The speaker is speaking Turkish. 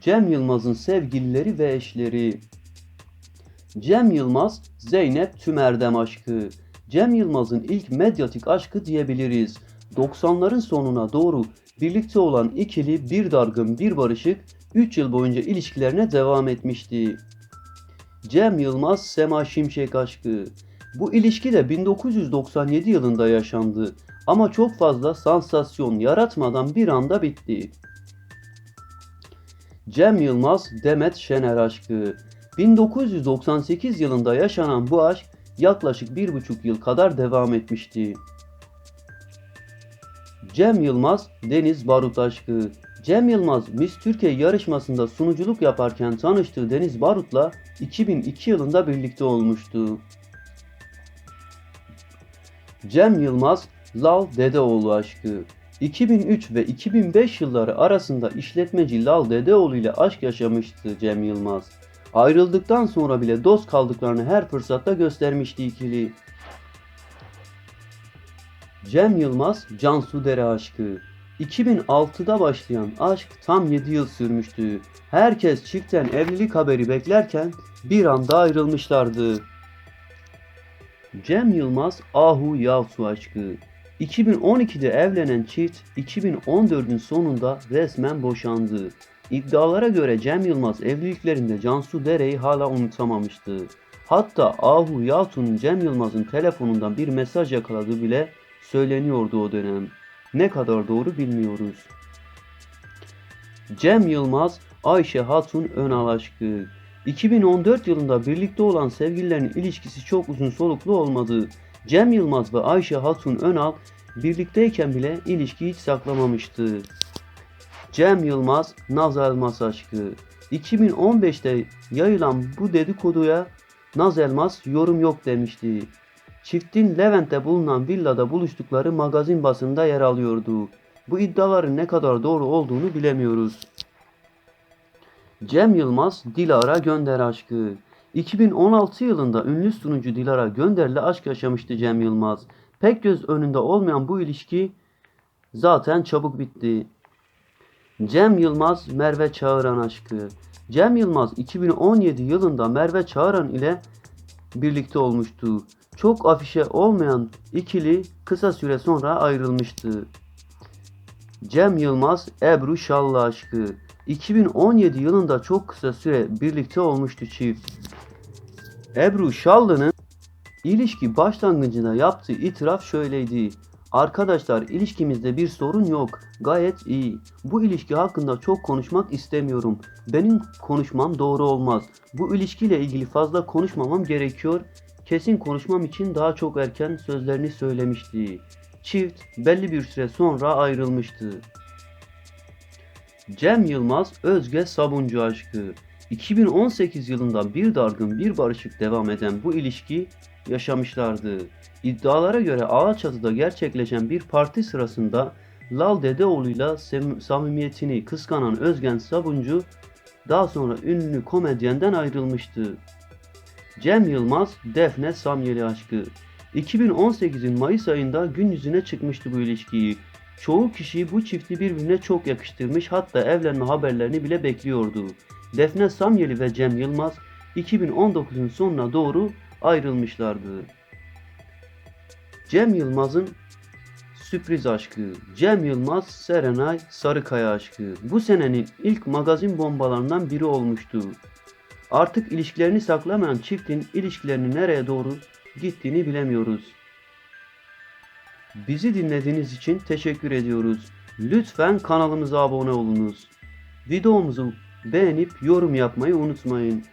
Cem Yılmaz'ın sevgilileri ve eşleri. Cem Yılmaz, Zeynep Tümerdem aşkı. Cem Yılmaz'ın ilk medyatik aşkı diyebiliriz. 90'ların sonuna doğru birlikte olan ikili bir dargın bir barışık 3 yıl boyunca ilişkilerine devam etmişti. Cem Yılmaz Sema Şimşek aşkı. Bu ilişki de 1997 yılında yaşandı ama çok fazla sansasyon yaratmadan bir anda bitti. Cem Yılmaz Demet Şener aşkı. 1998 yılında yaşanan bu aşk yaklaşık bir buçuk yıl kadar devam etmişti. Cem Yılmaz Deniz Barut aşkı. Cem Yılmaz Miss Türkiye yarışmasında sunuculuk yaparken tanıştığı Deniz Barut'la 2002 yılında birlikte olmuştu. Cem Yılmaz Lal Dedeoğlu aşkı. 2003 ve 2005 yılları arasında işletmeci Lal Dedeoğlu ile aşk yaşamıştı Cem Yılmaz. Ayrıldıktan sonra bile dost kaldıklarını her fırsatta göstermişti ikili. Cem Yılmaz Cansu Dere aşkı. 2006'da başlayan aşk tam 7 yıl sürmüştü. Herkes çiftten evlilik haberi beklerken bir anda ayrılmışlardı. Cem Yılmaz Ahu Yavsu aşkı. 2012'de evlenen çift 2014'ün sonunda resmen boşandı. İddialara göre Cem Yılmaz evliliklerinde Cansu Dere'yi hala unutamamıştı. Hatta Ahu Yavsu'nun Cem Yılmaz'ın telefonundan bir mesaj yakaladığı bile söyleniyordu o dönem. Ne kadar doğru bilmiyoruz. Cem Yılmaz Ayşe Hatun Önal aşkı. 2014 yılında birlikte olan sevgililerin ilişkisi çok uzun soluklu olmadı. Cem Yılmaz ve Ayşe Hatun Önal birlikteyken bile ilişkiyi hiç saklamamıştı. Cem Yılmaz Naz Elmas aşkı. 2015'te yayılan bu dedikoduya Naz Elmas yorum yok demişti. Çiftin Levent'te bulunan villada buluştukları magazin basında yer alıyordu. Bu iddiaların ne kadar doğru olduğunu bilemiyoruz. Cem Yılmaz Dilara Gönder aşkı. 2016 yılında ünlü sunucu Dilara Gönder'le aşk yaşamıştı Cem Yılmaz. Pek göz önünde olmayan bu ilişki zaten çabuk bitti. Cem Yılmaz Merve Çağıran aşkı. Cem Yılmaz 2017 yılında Merve Çağıran ile birlikte olmuştu. Çok afişe olmayan ikili kısa süre sonra ayrılmıştı. Cem Yılmaz Ebru Şallı aşkı. 2017 yılında çok kısa süre birlikte olmuştu çift. Ebru Şallı'nın ilişki başlangıcında yaptığı itiraf şöyleydi. Arkadaşlar ilişkimizde bir sorun yok. Gayet iyi. Bu ilişki hakkında çok konuşmak istemiyorum. Benim konuşmam doğru olmaz. Bu ilişkiyle ilgili fazla konuşmamam gerekiyor. Kesin konuşmam için daha çok erken sözlerini söylemişti. Çift belli bir süre sonra ayrılmıştı. Cem Yılmaz Özge Sabuncu aşkı. 2018 yılında bir dargın bir barışık devam eden bu ilişki yaşamışlardı. İddialara göre Ağaçatı'da gerçekleşen bir parti sırasında Lal Dedeoğlu'yla samimiyetini kıskanan Özgen Sabuncu daha sonra ünlü komedyenden ayrılmıştı. Cem Yılmaz Defne Samyeli aşkı. 2018'in Mayıs ayında gün yüzüne çıkmıştı bu ilişkiyi. Çoğu kişi bu çifti birbirine çok yakıştırmış hatta evlenme haberlerini bile bekliyordu. Defne Samyeli ve Cem Yılmaz 2019'un sonuna doğru ayrılmışlardı. Cem Yılmaz'ın sürpriz aşkı. Cem Yılmaz Serenay Sarıkaya aşkı. Bu senenin ilk magazin bombalarından biri olmuştu. Artık ilişkilerini saklamayan çiftin ilişkilerini nereye doğru gittiğini bilemiyoruz. Bizi dinlediğiniz için teşekkür ediyoruz. Lütfen kanalımıza abone olunuz. Videomuzu beğenip yorum yapmayı unutmayın.